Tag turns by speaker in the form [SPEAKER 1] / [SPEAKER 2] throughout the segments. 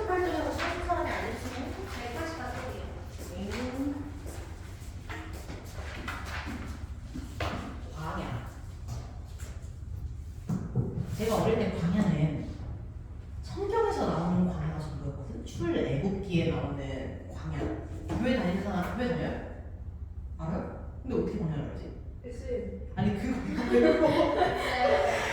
[SPEAKER 1] 학습 활동에서 사는 사람이
[SPEAKER 2] 180까지
[SPEAKER 3] 광야. 제가 어릴 때 광야는 성경에서 나오는 광야가 전부였거든. 출애굽기에 나오는 광야. 교회 다니는 사람 교회 다녀요? 알아요? 근데 어떻게 광야를 알지?
[SPEAKER 2] S
[SPEAKER 3] 아니 그거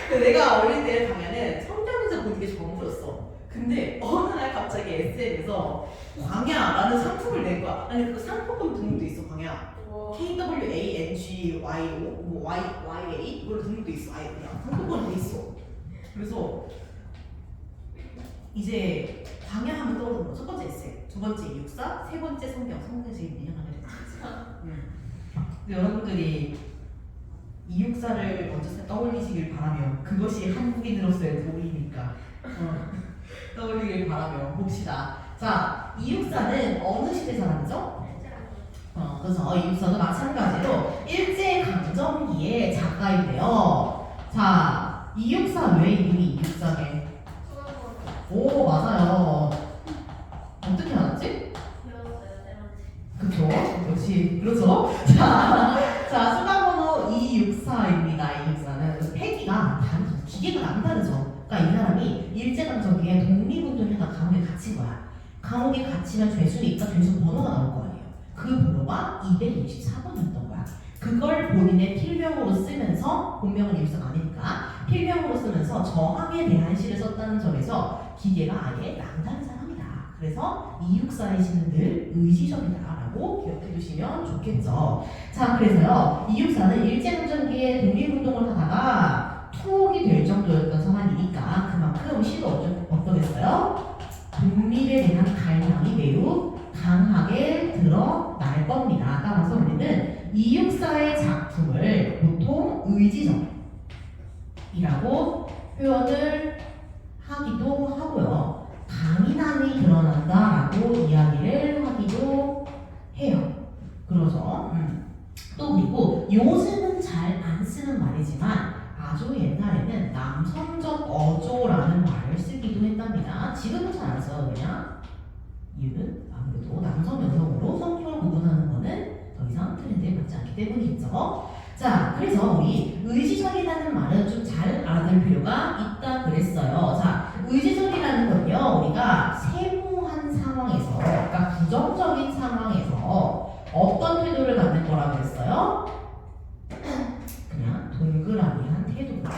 [SPEAKER 3] 그 내가 어릴 때 광야는 성경에서 보는 게 전부였어. 근데 어느 날 갑자기 SN에서 광야 라는 상품을 낸 거야. 아니 그 상품권 등록도 있어 광야. K W A N G Y O 뭐 Y Y A 이걸로 등록돼 있어. 아예 그냥 상품권 돼 있어. 그래서 이제 광야 하면 떠오르는 거첫 번째 에세, 두 번째 이육사, 세 번째 성경. 성경에서 민영하게 됐지. 음. 근데 여러분들이 이육사를 먼저 떠올리시길 바라며 그것이 한국인으로서의 도리니까 어, 떠올리길 바라며 봅시다. 자, 이육사는 어느 시대 사람이죠? 어, 그래서 이육사도 마찬가지로 일제 강점기의 작가인데요. 자, 이육사 왜 이름이 이육사게? 오 맞아요. 어떻게 알았지? 그쵸? 역시 그렇죠. 자, 자 수강번호 264입니다. 264는 패기가 다르죠. 기계가 남다르죠. 그러니까 이 사람이 일제강점기에 독립운동하다 감옥에 갇힌 거야. 감옥에 갇히면 죄수니까 죄수 번호가 나올 거 아니에요. 그 번호가 264번이었던 거야. 그걸 본인의 필명으로 쓰면서 본명은 일사가 아니니까 필명으로 쓰면서 저항에 대한 시를 썼다는 점에서 기계가 아예 남다른 사람이다. 그래서 264의 시는 늘 의지적이다라고 기억해 두시면 좋겠죠. 자, 그래서요. 264는 일제강점기에 독립운동을 하다가 투옥이 될 정도였던 사람이니까 그만큼 시도 어쩌- 어떠겠어요? 독립에 대한 갈망이 매우 강하게 드러날 겁니다. 따라서 우리는 264의 작품을 보통 의지적이라고 표현을 하기도 하고요. 강인함이 드러난다라고 이야기를 하기도 해요. 그러죠. 음. 또 그리고 요즘은 잘 안 쓰는 말이지만 아주 옛날에는 남성적 어조라는 말을 쓰기도 했답니다. 지금은 잘 안 써요. 그냥 이유는 아무래도 남성 여성으로 성격을 구분하는 거는 더 이상 트렌드에 맞지 않기 때문이겠죠. 자, 그래서 우리 의지적이라는 말은 좀 잘 알아둘 필요가 있다 그랬어요. 자, 의지적이라는 건요, 우리가 세모한 상황에서, 그러니까 부정적인 상황에서 어떤 태도를 갖는 거라고 했어요? 그냥 동그라미한 태도.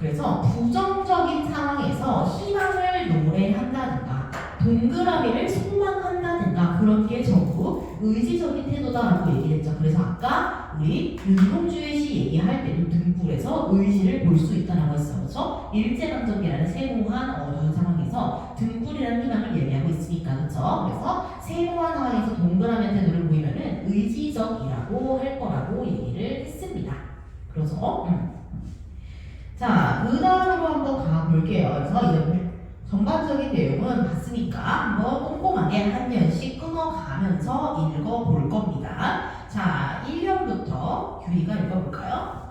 [SPEAKER 3] 그래서 부정적인 상황에서 희망을 노래한다든가 동그라미를 소망한다든가 그런 게 전부 의지적인 태도다라고 얘기했죠. 그래서 아까 우리 윤봉주의 시 얘기할 때도 등불에서 의지를 볼 수 있다라고 했어요. 그렇죠? 일제강점기라는 세모한 어두운 상황에서 등불이라는 희망을 얘기하고 있으니까 그렇죠? 그래서 세모한 상황에서 동그라미 태도를 보이면은 의지적이라고 할 거라고 얘기를 했습니다. 그래서 음. 자, 그 다음으로 한번 가볼게요. 그래서 이제 전반적인 내용은 봤으니까 한번 꼼꼼하게 한 년씩 끊어가면서 읽어볼 겁니다. 자, 1년부터 규리가 읽어볼까요?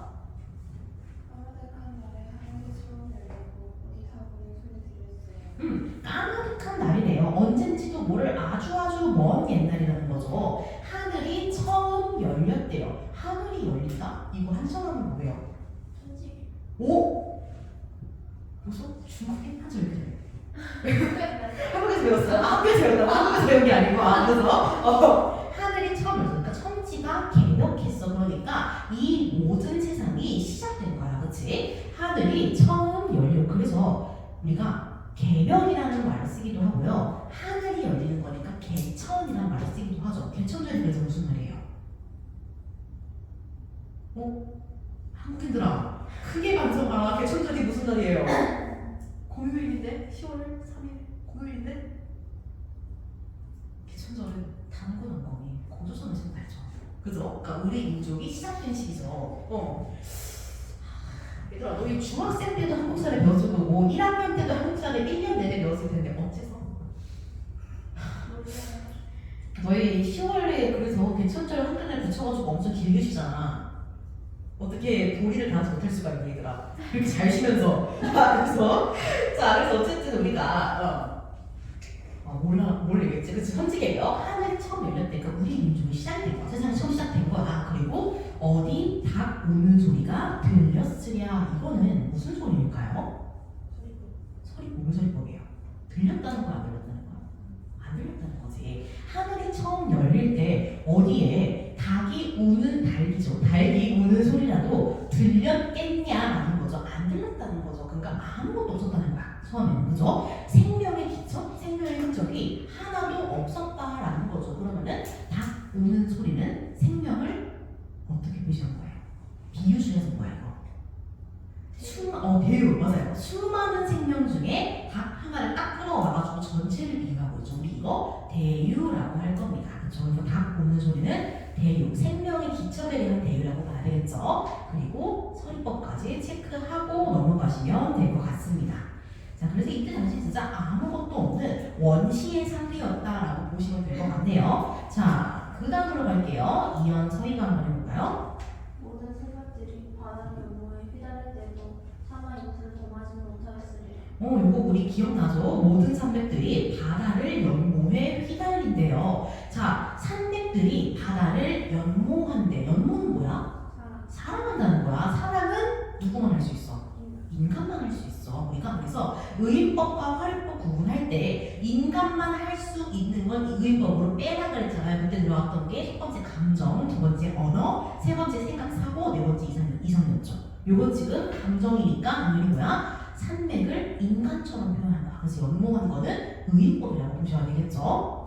[SPEAKER 3] 음, 까마득한 날이네요. 언젠지도 모를 아주 아주 먼 옛날이라는 거죠. 하늘이 처음 열렸대요. 하늘이 열린다? 이거 한성하면 뭐예요? 오! 벌써 한줄 이렇게 한국에서 배웠어요. 아, 한국에서 배웠다. 한국에서 배운 게 아니고 한국에서 어, 그러니까 이 모든 세상이 시작된 거야. 그치? 하늘이 처음 열려. 그래서 우리가 개벽이라는 말을 쓰기도 하고요. 하늘이 열리는 거니까 개천이라는 말을 쓰기도 하죠. 개천절이 그래서 무슨 말이에요? 어? 한국인들아 크게 반성하라. 개천절이 무슨 날이에요? 공휴일인데? 10월 3일 공휴일인데? 개천절은 단군 왕건이 고조선을 생각했죠. 그죠? 그러니까 우리 민족이 시작된 시기죠. 어. 얘들아, 너희 중학생 때도 한국 사를 배웠을 거고 1학년 때도 한국 사를 1년 내내 배웠을 텐데 어째서? 너희 10월에 그래서 개천절 한 달에 붙여가지고 엄청 길게 쉬잖아. 어떻게 도리를 다 못할 수가 있니 얘들아? 그렇게 잘 쉬면서. 자, 그래서 자, 그래서 어쨌든 우리가 어, 어, 몰라 모르겠지 그치 천지개요 하늘이 처음 열렸대 그러니까 우리 민족이 시작된 어디 닭 우는 소리가 들렸으랴? 이거는 무슨 소리일까요? 소리 무슨 소리법이에요. 들렸다는 거야 안 들렸다는 거야? 안 들렸다는 거지. 하늘이 처음 열릴 때 어디에 닭이 우는 닭이죠? 닭이 우는 소리라도 들렸겠냐라는 거죠. 안 들렸다는 거죠. 그러니까 아무것도 없었다는 거야 처음에는. 그죠? 생명의 기초 생명의 흔적이 하나도 없었다라는 거죠. 그러면은 닭 우는 표시한 거예요 비유 중에서 뭐야 이거 수, 어, 배유 맞아요. 수많은 생명 중에 닭 하나를 딱 끌어와가지고 전체를 비유하고 있죠. 이거 대유라고 할 겁니다. 그렇죠? 그래서 닭 보는 소리는 대유, 생명의 기초에 대한 대유라고 봐야 되겠죠. 그리고 서리법까지 체크하고 넘어가시면 될 것 같습니다. 자, 그래서 이때 당시 진짜 아무것도 없는 원시의 상태였다라고 보시면 될 것 같네요. 자, 그 다음으로 갈게요. 이연 서희가 한번 해볼까요? 어, 이거 우리 기억나죠? 모든 산맥들이 바다를 연모해 휘달린대요. 자, 산맥들이 바다를 연모한대. 연모는 뭐야? 사랑한다는 거야. 사랑은 누구만 할 수 있어? 인간만 할 수 있어. 우리가 그래서 의인법과 화律법 구분할 때 인간만 할 수 있는 건 의인법으로 빼라 그랬잖아요. 그때 들어왔던 게 첫 번째 감정, 두 번째 언어, 세 번째 생각, 사고, 네 번째 이상, 이상였죠. 요건 지금 감정이니까 당연히 뭐야? 산맥을 인간처럼 표현한 거야. 그래서 연모한 거는 의인법이라고 보셔야 되겠죠.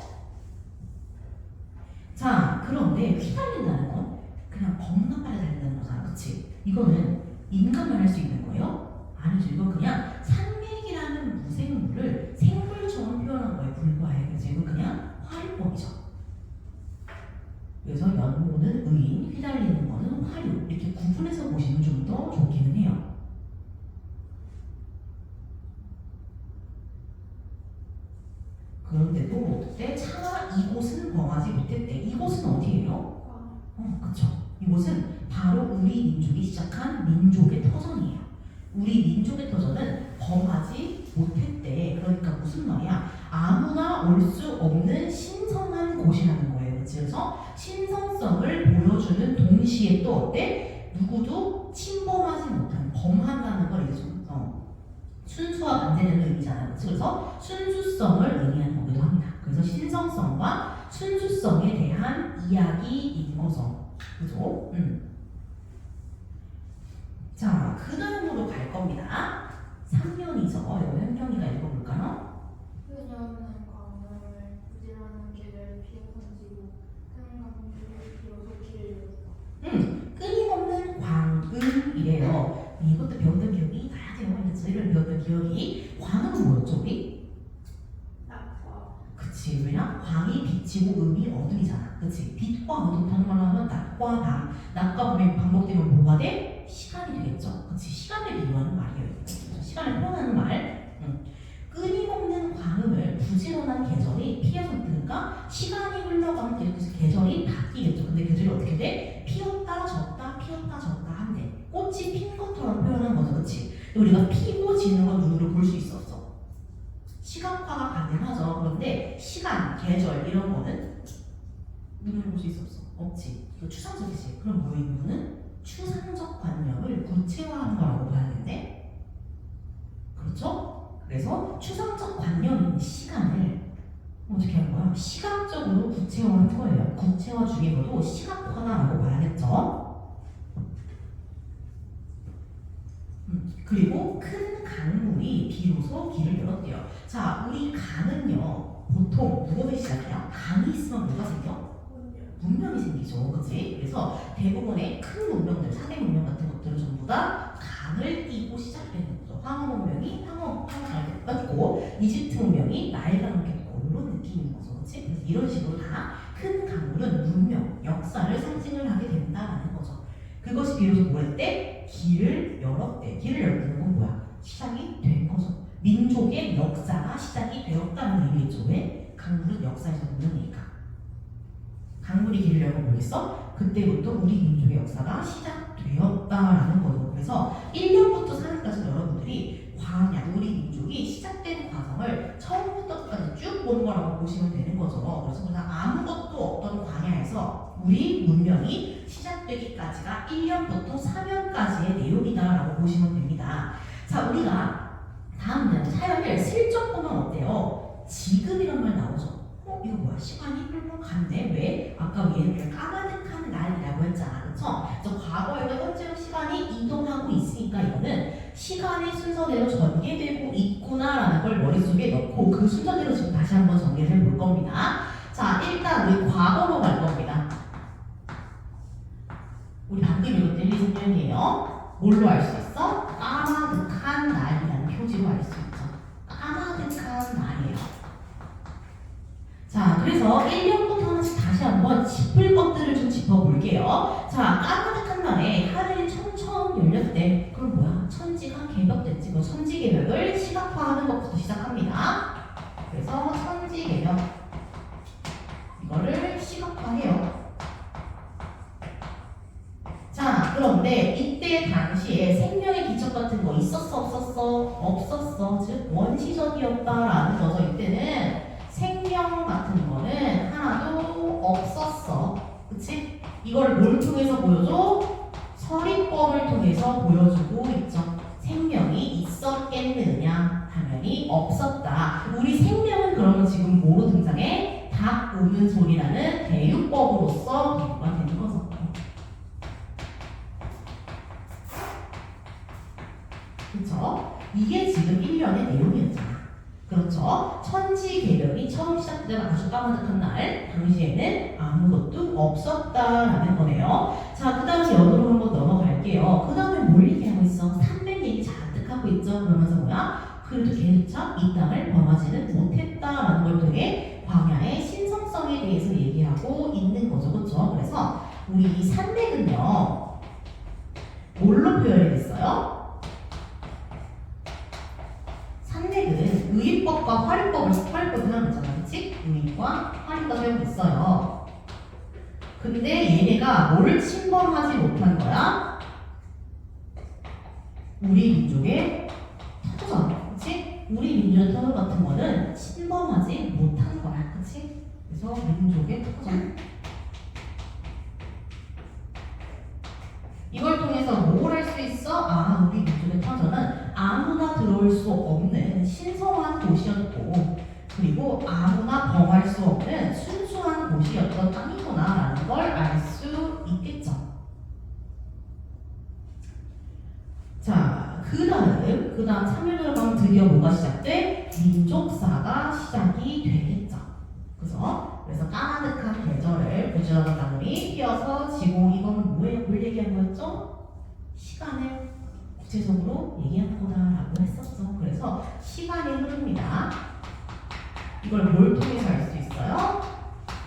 [SPEAKER 3] 자, 그런데 휘달린다는 건 그냥 겁나 빨리 달린다는 거잖아. 그치? 이거는 인간만 할 수 있는 거예요? 아니죠. 이건 그냥 산맥이라는 무생물을 생물처럼 표현한 거에 불과해. 그래서 이건 그냥 화류법이죠. 그래서 연모는 의인, 휘달리는 거는 화류. 이렇게 구분해서 보시면 좀 더 좋기는 해요. 그런데도 그때 차마 이곳은 범하지 못했대. 이곳은 어디예요?
[SPEAKER 2] 광,
[SPEAKER 3] 어, 그쵸. 이곳은 바로 우리 민족이 시작한 민족의 터전이에요. 우리 민족의 터전은 범하지 못했대. 그러니까 무슨 말이야? 아무나 올 수 없는 신성한 곳이라는 거예요. 그래서 신성성을 보여주는 동시에 또 어때? 누구도 침범하지 못한, 범한다는 걸 이제 좀, 어, 순수와 반대되는 의미잖아요. 그래서 순수성을 의미하는 거기도 합니다. 그래서 신성성과 순수성에 대한 이야기인 거죠. 그죠? 음. 자, 그 다음으로 갈 겁니다. 3년이죠. 이거 현경이가 읽어볼까요?
[SPEAKER 2] 그녀는 광명을 부지런한 길을 피해 던지고 큰 강물을 비로소 길을 잃었다.
[SPEAKER 3] 끊임없는 광음이래요. 이것도 배웠던 기억이. 이제 저희를 배웠던 기억이 광음은 뭐였죠, 우리? 광이 빛이고 음이 어둠이잖아. 그치. 빛과 어둠 말로 하면 낮과 밤. 낮과 밤이 반복되면 뭐가 돼? 시간이 되겠죠. 그치. 시간을 비유하는 말이에요. 시간을 표현하는 말. 음. 끊임없는 광음을 부지런한 계절이 피해서 뜨니까 시간이 흘러가면 계속해서 계절이 바뀌겠죠. 근데 계절이 어떻게 돼? 피었다 졌다 피었다 졌다 한대. 꽃이 핀 것처럼 표현한 거죠. 그치? 우리가 피고 지는 건 눈으로 볼 수 있었어. 시각화가 가능하죠. 그런데 시간, 계절 이런 거는 눈으로 볼수 있었어. 없지. 이거 추상적이지. 그럼 뭐이 부분은 추상적 관념을 구체화한 거라고 봐야 되는데 그렇죠? 그래서 추상적 관념인 시간을 어떻게 한 거야? 시각적으로 구체화한 거예요. 구체화 중에서도 시각화다라고 봐야겠죠? 그리고 큰 강물이 비로소 길을 열었대요. 자, 우리 강은요, 보통 무엇에 시작해요? 강이 있으면 뭐가 생겨? 문명이 생기죠. 그치? 그래서 대부분의 큰 문명들, 사대 문명 같은 것들은 전부 다 강을 띄고 시작되는 거죠. 황후 문명이 황후, 황후를 떴고, 이집트 문명이 나일강을 이런 느낌인 거죠. 그치? 그래서 이런 식으로 다 큰 강물은 문명, 역사를 상징을 하게 된다라는 거죠. 그것이 비로소 뭐 했대? 길을 열었대. 길을 열었다는 건 뭐야? 시작이 된 거죠. 민족의 역사가 시작이 되었다는 의미겠죠. 왜? 강물은 역사에서 문명이니까. 강물이 길을 열면 뭐겠어? 그때부터 우리 민족의 역사가 시작되었다라는 거죠. 그래서 1년부터 4년까지 여러분들이 광야, 우리 민족이 시작된 과정을 처음부터 끝까지 쭉온 거라고 보시면 되는 거죠. 그래서 그냥 없던 광야에서 우리 문명이 시작되기까지가 1년부터 4년까지의 내용이다라고 보시면 됩니다. 자, 우리가 다음은 사연을 슬쩍 보면 어때요? 지금이란 말 나오죠. 어, 이거 뭐야? 시간이 훌훌 갔네. 왜? 아까 얘는 까마득한 날이라고 했잖아. 그래서 과거에도 현재로 시간이 이동하고 있으니까 이거는 시간의 순서대로 전개되고 있구나라는 걸 머릿속에 넣고 그 순서대로 지금 다시 한번 정리를 해볼 겁니다. 자, 일단 우리 과거로 갈 겁니다. 우리 방금 읽었던 1, 2, 3년이에요. 뭘로 알 수 있어? 까마득한 날이라는 표지로 알 수 있죠. 까마득한 날이에요. 자, 그래서 1년부터 하나씩 다시 한번 짚을 것들을 좀 짚어볼게요. 자, 까마득한 날에 하늘이 청청 열렸을 때, 그럼 뭐야? 천지가 개벽됐지. 뭐 천지개벽을 시각화하는 것부터 시작합니다. 그래서 천지개벽. 이거를 시각화해요. 자, 그런데 이때 당시에 생명의 기적 같은 거 있었어, 없었어? 없었어. 즉, 원시적이었다라는 거죠. 이때는 생명 같은 거는 하나도 없었어. 그치? 이걸 뭘 통해서 보여줘? 서리법을 통해서 보여주고 있죠. 생명이 있었겠느냐? 당연히 없었다. 우리 생명은 그러면 지금 뭐로 등장해? 소리라는 대유법으로서 비유가 되는 거죠. 그렇죠? 이게 지금 1년의 내용이었잖아. 그렇죠? 천지 개벽이 처음 시작되는 아주 까마득한 날 당시에는 아무것도 없었다라는 거네요. 자, 그 다음에 연으로 한번 넘어갈게요. 그 다음에 뭘 얘기하고 있어? 300 얘기 잔뜩 하고 있죠. 그러면서 뭐야? 그래도 개조차 이 땅을 범하지는 못했다라는 걸 통해 광야의 신성성에 대해서 얘기 하고 있는 거죠. 그렇죠? 그래서 우리 이 산맥은요. 뭘로 표현이 됐어요? 산맥은 의법과 화리법을 화리법 사용했잖아, 그렇지? 의과 화리가 사용됐어요. 근데 얘네가 뭐를 침범하지 못한 거야? 우리 민족의 터전, 그렇지? 우리 민족의 터전 같은 거는 침범하지 못한 거야, 그렇지? 그래서 민족의 터전. 이걸 통해서 뭘 할 수 있어? 아, 우리 민족의 터전은 아무나 들어올 수 없는 신성한 곳이었고 그리고 아무나 범할 수 없는 순수한 곳이었던 땅이구나라는 걸 알 수 있겠죠. 자, 그 다음, 그 다음 3년으로 가면 드디어 뭐가 시작돼? 민족사가 시작이 되겠죠. 그죠? 그래서 까마득한 부지런한 나물이 피어서 지고 이건 뭐예요? 뭘 얘기한 거였죠? 시간을 구체적으로 얘기한 거다라고 했었죠. 그래서 시간이 흐릅니다. 이걸 뭘 통해서 알 수 있어요?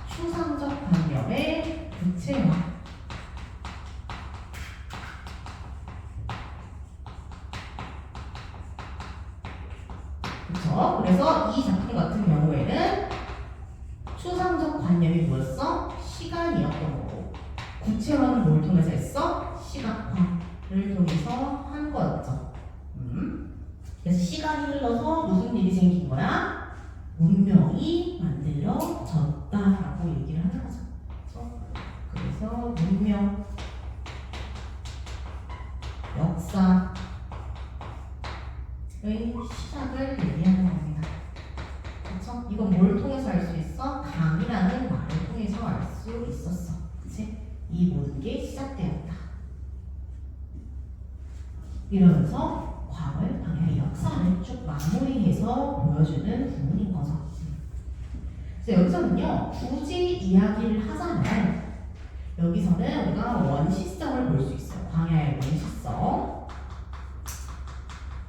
[SPEAKER 3] 추상적 관념의 구체화. 그렇죠? 그래서 이 작품 같은 경우에는 추상적 관념이 뭐였어? 시간이었던 거고 구체화는 뭘 통해서 했어? 시각화를 통해서 한 거였죠. 음. 그래서 시간이 흘러서 무슨 일이 생긴 거야? 문명이 만들어졌다라고 얘기를 하는 거죠. 그렇죠? 그래서 문명, 역사의 시작을 얘기하는 겁니다. 그렇죠? 이건 뭘 통해서 알 수 있어? 강이라는 말을 통해서 알 수 있었어. 그치? 이 모든 게 시작되었다. 이러면서 과거의 방향의 역사를 쭉 마무리해서 보여주는 부분인 거죠. 그래서 여기서는요, 굳이 이야기를 하자면 여기서는 우리가 원시성을 볼 수 있어요. 광야의 원시성.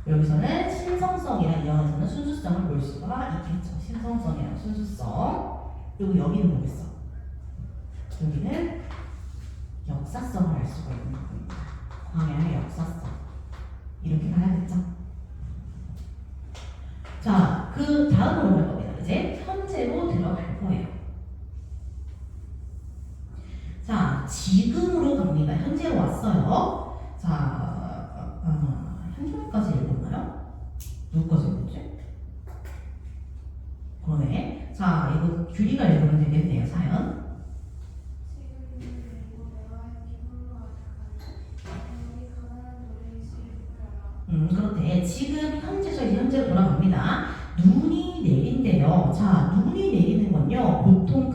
[SPEAKER 3] 여기서는 신성성이랑 이어서는 순수성을 볼 수가 있겠죠. 신성성이랑 순수성. 그리고 여기는 뭐겠어? 여기는 역사성을 알 수가 있는 겁니다. 광야의 역사성. 이렇게 가야겠죠. 자, 그 다음으로 갈 겁니다. 이제 현재로 들어갈 거예요. 자, 지금으로 갑니다. 현재로 왔어요. 자, 어, 어, 현재까지 읽었나요? 누구까지 읽었지? 그러네. 자, 이거 규리가 읽으면 되겠네요, 사연. 음, 그렇대. 지금 현재서 현재로 돌아갑니다. 눈이 내린대요. 자, 눈이 내리는 건요, 보통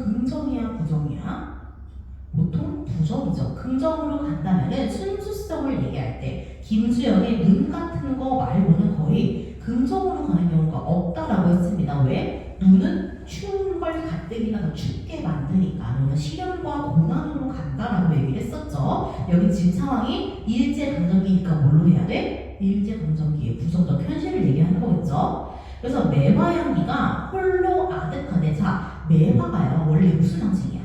[SPEAKER 3] 부정이죠. 긍정으로 간다면은 순수성을 얘기할 때, 김수영의 눈 같은 거 말고는 거의 긍정으로 가는 경우가 없다라고 했습니다. 왜? 눈은 추운 걸 가뜩이나 더 춥게 만드니까 눈은 시련과 고난으로 간다라고 얘기를 했었죠. 여기 지금 상황이 일제 강점기니까 뭘로 해야 돼? 일제 강점기의 부정적 현실을 얘기하는 거겠죠. 그래서 매화 향기가 홀로 아득하네. 자, 매화가요 원래 무슨 상징이야?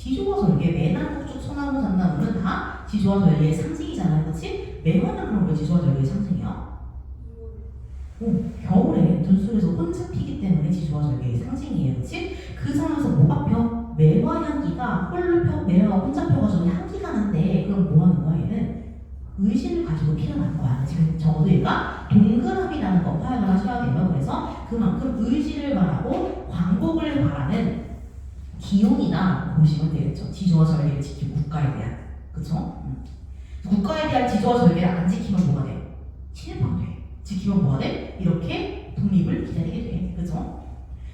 [SPEAKER 3] 지조와 절개, 매나무 쪽 소나무 잣나무는 다 지조와 절개의 상징이잖아요, 그렇지? 매화는 그럼 왜 지조와 절개의 상징이야? 오, 겨울에 눈 속에서 혼자 피기 때문에 지조와 절개의 상징이에요, 그렇지? 그 상황에서 뭐가 펴? 매화 향기가 홀로 펴, 매화가 혼자 펴가지고 향기가 난데 그럼 뭐 하는 거야, 얘는? 의식을 가지고 피어난 거야. 지금 적어도 얘가 동그라미라는 거 파악을 하셔야 돼요. 그래서 그만큼 의지를 말하고 광복을 바라는 기운이나 보시면 되겠죠. 지조와 절개를 지키고 국가에 대한 그쵸? 음. 국가에 대한 지조와 절개를 안 지키면 뭐가 돼? 침해돼. 지키면 뭐가 돼? 이렇게 독립을 기다리게 돼. 그죠?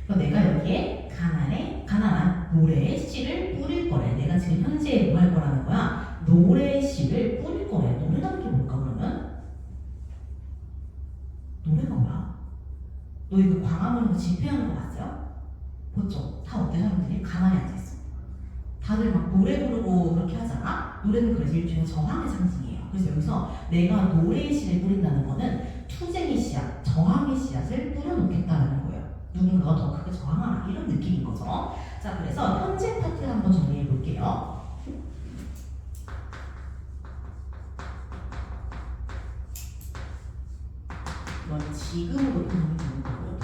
[SPEAKER 3] 그럼 내가 여기에 가난에 가난한 노래의 씨를 뿌릴 거래. 내가 지금 현재 뭐 할 거라는 거야? 노래의 씨를 뿌릴 거래. 노래라는 게 뭘까 그러면? 노래가 뭐야? 너 이거 광화문에서 집회하는 거 봤어요? 봤죠? 다 어때 사람들이 가만히 앉아있어. 다들 막 노래 부르고 그렇게 하잖아? 노래는 그래서 일종의 저항의 상징이에요. 그래서 여기서 내가 노래의 씨를 뿌린다는 거는 투쟁의 씨앗, 저항의 씨앗을 뿌려놓겠다는 거예요. 누군가가 더 크게 저항하라 이런 느낌인 거죠. 자, 그래서 현재 파트를 한번 정리해 볼게요. 넌 지금으로 보면 되는 거고,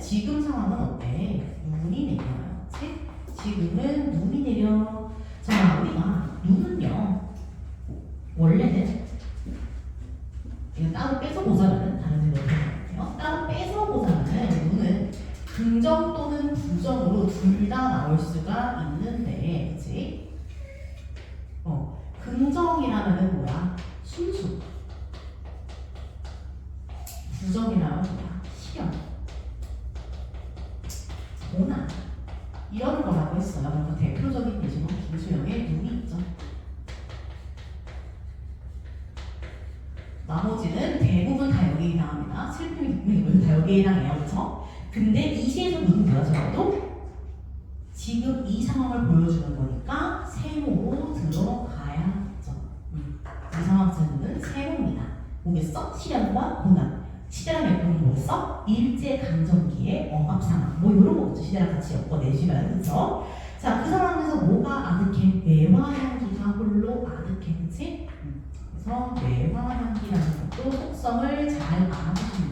[SPEAKER 3] 지금 상황은 어때? 눈이 내려요. 그치? 지금은 눈이 내려. 자, 우리가 눈은요, 원래는 이거 따로 빼서 보자면 다른 해볼게요. 따로 빼서 보자면 눈은 긍정 또는 부정으로 둘 다 나올 수가 지금 이 상황을 보여주는 거니까 세모로 들어가야죠. 음. 이 상황에서는 세모입니다. 뭐겠어? 시련과 고난. 시대랑 엮으면 뭐겠어? 일제 강점기의 억압 상황. 뭐 이런 거겠죠. 시대랑 같이 엮어내시면 그렇죠? 자, 그 상황에서 뭐가 아득해? 매화 향기가 홀로 아득해, 그렇지? 음. 그래서 매화 향기라는 것도 속성을 잘 좋겠죠.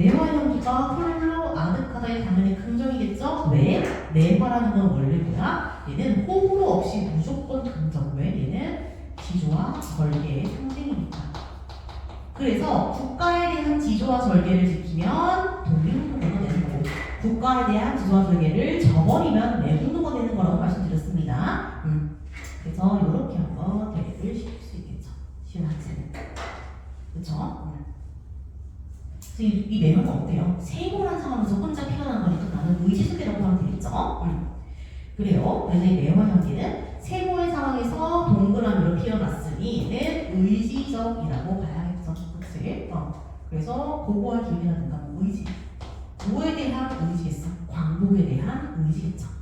[SPEAKER 3] 자, 매화 향기가 홀로 아득하다에 당연히 긍정이겠죠? 왜? 매화라는 건 원래 뭐야? 얘는 호불호 없이 무조건 긍정. 왜? 얘는 지조와 절개의 상징이니까. 그래서 국가에 대한 지조와 절개를 지키면 독립운동가 되는 거고 국가에 대한 지조와 절개를 저버리면 내국노가 되는 거라고 말씀드렸습니다. 음. 그래서 이렇게 한번 대립을 시킬 수 있겠죠. 학생은. 그렇죠? 그래서 이, 이 내용은 어때요? 세모란 상황에서 혼자 피어난 거니까 나는 의지속이라고 하면 되겠죠? 음. 그래요. 그래서 이 매화 현기는 세모의 상황에서 동그라미로 피어났으니 얘는 의지적이라고 봐야겠죠. 그치? 어. 그래서 고고한 기운이라든가 뭐 의지. 뭐에 대한 의지겠어? 광복에 대한 의지겠죠.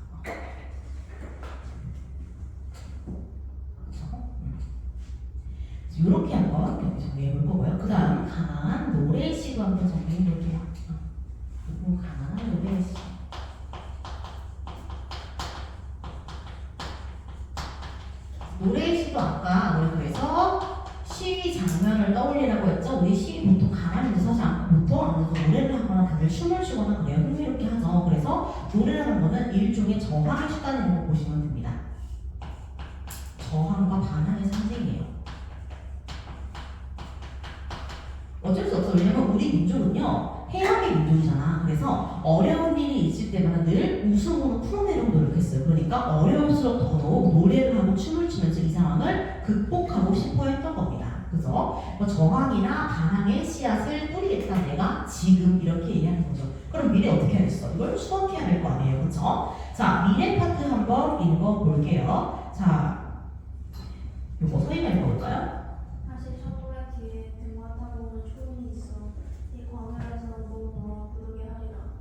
[SPEAKER 3] 이렇게 한번 여기 정리해 볼 거고요. 그 다음 가난한 시도 한번 정리해 볼게요. 가난한 노래의 시. 노래의 시도 아까 우리 그래서 시위 장면을 떠올리라고 했죠. 우리 시위 보통 가만히 있는 서지 않고 보통 안에서 노래를 하거나 다들 춤을 추거나 그래요. 흥미롭게 하죠. 그래서 노래라는 거는 일종의 저항의 수단이라고 보시면 됩니다. 저항과 반항의 상징이에요. 어쩔 수 없어. 왜냐면 우리 민족은요, 해양의 민족이잖아. 그래서 어려운 일이 있을 때마다 늘 웃음으로 풀어내려고 노력했어요. 그러니까 어려울수록 더더욱 노래를 하고 춤을 추면서 이 상황을 극복하고 싶어 했던 겁니다. 그래서 뭐 저항이나 반항의 씨앗을 뿌리겠다. 내가 지금 이렇게 얘기하는 거죠. 그럼 미래 어떻게 하겠어? 이걸 수학해야 될 거 아니에요. 그쵸? 자, 미래 파트 한번 읽어볼게요. 자, 요거 서희가 읽어볼까요?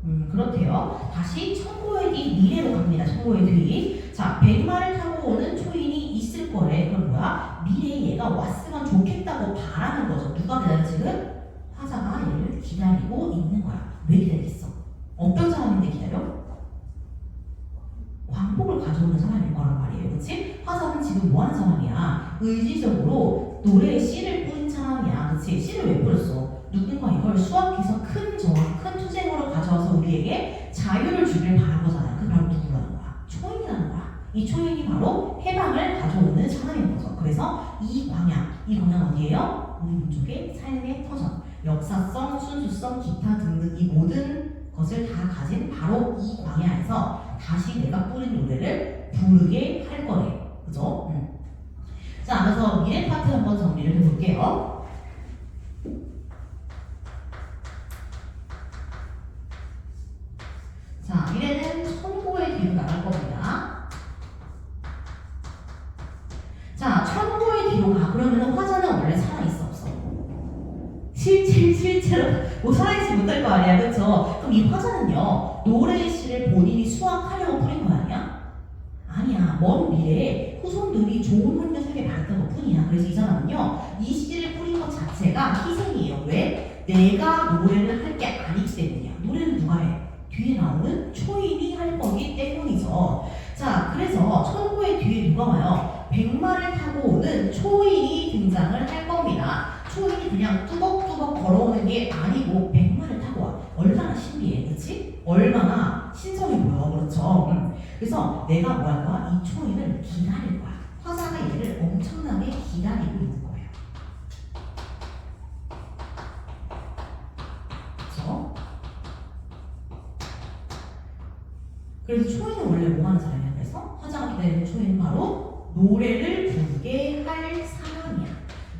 [SPEAKER 3] 음, 그렇대요. 다시 천고의 뒤 미래로 갑니다. 천고의 뒤. 자, 백마를 타고 오는 초인이 있을 거래. 그럼 뭐야? 미래에 얘가 왔으면 좋겠다고 바라는 거죠. 누가 기다려 지금? 화자가 얘를 기다리고 있는 거야. 왜 기다리겠어? 어떤 사람인데 기다려? 광복을 가져오는 사람일 거란 말이에요. 그치? 화자는 지금 뭐 하는 사람이야? 의지적으로 노래에 씨를 뿌린 사람이야. 그치? 씨를 왜 뿌렸어? 누군가 이걸 수확해서 큰 저항, 큰 투쟁으로 가져와서 우리에게 자유를 주길 바란 거잖아요. 그 바로 누구라는 거야? 초인이라는 거야. 이 초인이 바로 해방을 가져오는 사람인 거죠. 그래서 이 광야, 이 광야 어디예요? 우리 민족의 삶의 터전, 역사성, 순수성, 기타 등등 이 모든 것을 다 가진 바로 이 광야에서 다시 내가 뿌린 노래를 부르게 할 거래. 그죠? 음. 자, 그래서 미래 파트 한번 정리를 해볼게요. 내가 노래를 할 게 아니기 때문이야. 노래는 누가 해? 뒤에 나오는 초인이 할 거기 때문이죠. 자, 그래서 천고의 뒤에 누가 와요? 백마를 타고 오는 초인이 등장을 할 겁니다. 초인이 그냥 뚜벅뚜벅 걸어오는 게 아니고 백마를 타고 와. 얼마나 신기해, 그렇지? 얼마나 신성해 보여, 그렇죠? 음. 그래서 내가 뭐할 거야? 이 초인을 기다릴 거야. 화자가 얘를 엄청나게 기다리고 있는 거예 원래 뭐 하는 사람이야? 그래서 화자가 기다리는 초인은 바로 노래를 부르게 할 사람이야.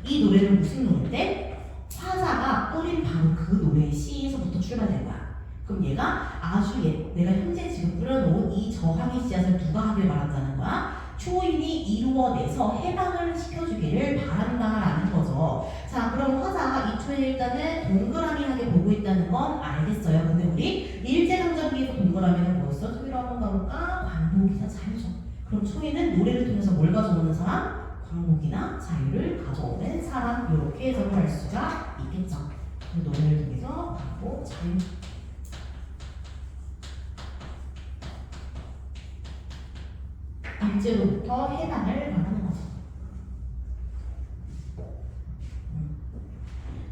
[SPEAKER 3] 이 노래는 무슨 노래인데? 화자가 뿌린 바로 그 노래의 시에서부터 출발된 거야. 그럼 얘가 아주 예, 내가 현재 지금 뿌려놓은 이 저항의 씨앗을 누가 하길 바란다는 거야? 초인이 이루어내서 해방을 시켜주기를 바란다라는 거죠. 자, 그럼 화자가 이 초인을 일단은 동그라미하게 보고 있다는 건 알겠어요. 근데 우리 일제강점기에서 동그라미는 뭐였어? 초이로 한번 가볼까? 광복이나 자유죠. 그럼 초인은 노래를 통해서 뭘 가져오는 사람? 광복이나 자유를 가져오는 사람 이렇게 해석할 수가 있겠죠. 노래를 통해서 광복, 자유 일제로부터 해방을 말하는 거죠. 음.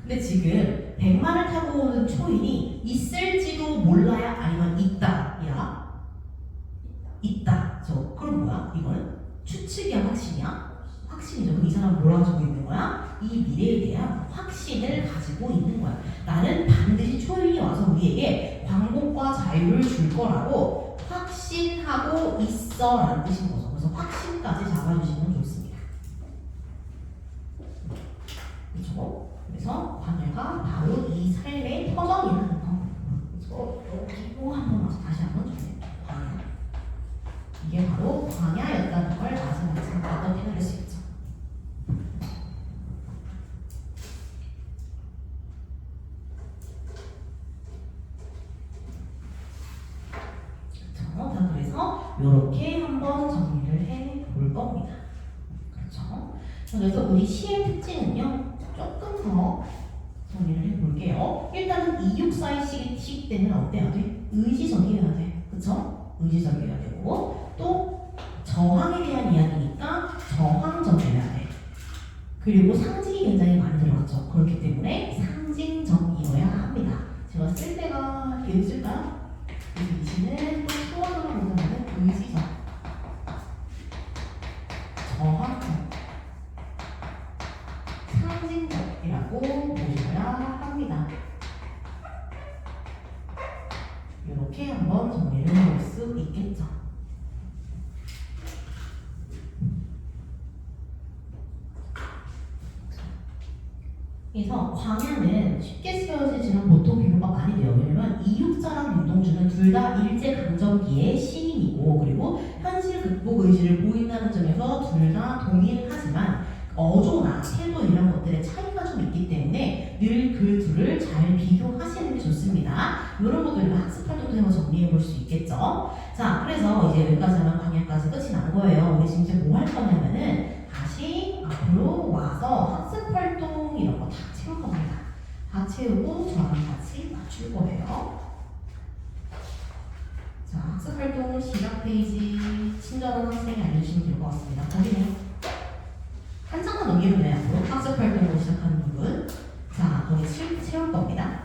[SPEAKER 3] 근데 지금 백마를 타고 오는 초인이 있을지도 몰라야 아니면 있다야 있다. 저 그럼 뭐야? 이거는 추측이야 확신이야? 확신이죠. 그럼 이 사람은 뭘 가지고 있는 거야? 이 미래에 대한 확신을 가지고 있는 거야. 나는 반드시 초인이 와서 우리에게 광복과 자유를 줄 거라고 확신하고 있어 라는 뜻인 거죠. 그래서 확신까지 잡아주시면 좋습니다. 그렇죠? 그래서 광야가 바로 이 삶의 터전이라는 거. 그래서 여기로 한번 와서 다시 한번 주세요. 광야. 이게 바로 광야였다는 걸 마지막에 잠깐 떠올릴 수 있죠. 그렇죠? 자, 그래서 이렇게 한번 정리를 해 볼 겁니다. 그렇죠? 자, 그래서 우리 시의 특징은요, 조금 더 정리를 해 볼게요. 일단은 264의 시, 시 때는 어때야 돼? 의지적이어야 돼. 그쵸? 의지적이어야 되고, 또 저항에 대한 이야기니까 저항적이어야 돼. 그리고 상징이 굉장히 많이 들어갔죠. 그렇기 때문에 상징적이어야 합니다. 제가 쓸 때가 이렇게 있을까요? 이 시는 또 소원으로 보자면 의지적, 저항적, 있다고 보셔야 합니다. 이렇게 한번 정리를 해볼 수 있겠죠. 그래서 광야는 쉽게 쓰여지지는 보통 비교가 많이 돼요. 왜냐면 이육자랑 윤동주는 둘 다 일제 강점기의 시민이고 그리고 현실 극복 의지를 보인다는 점에서 둘 다 동일하지만 어조나 태도 이런 것들의 차이가 좀 있기 때문에 늘 그 둘을 잘 비교하시는 게 좋습니다. 이런 것들을 학습 활동도 해서 정리해 볼 수 있겠죠. 자, 그래서 이제 여기까지 하면 강의까지 끝이 난 거예요. 우리 지금 이제 뭐 할 거냐면은 다시 앞으로 와서 학습 활동 이런 거 다 채울 겁니다. 다 채우고 저랑 같이 맞출 거예요. 자, 학습 활동 시작 페이지 친절한 학생이 알려주시면 될것 같습니다. 거기네요. 한 장만 넘기면 돼요. 학습 활동으로 시작하는 부분. 자, 거기 채, 채울 겁니다.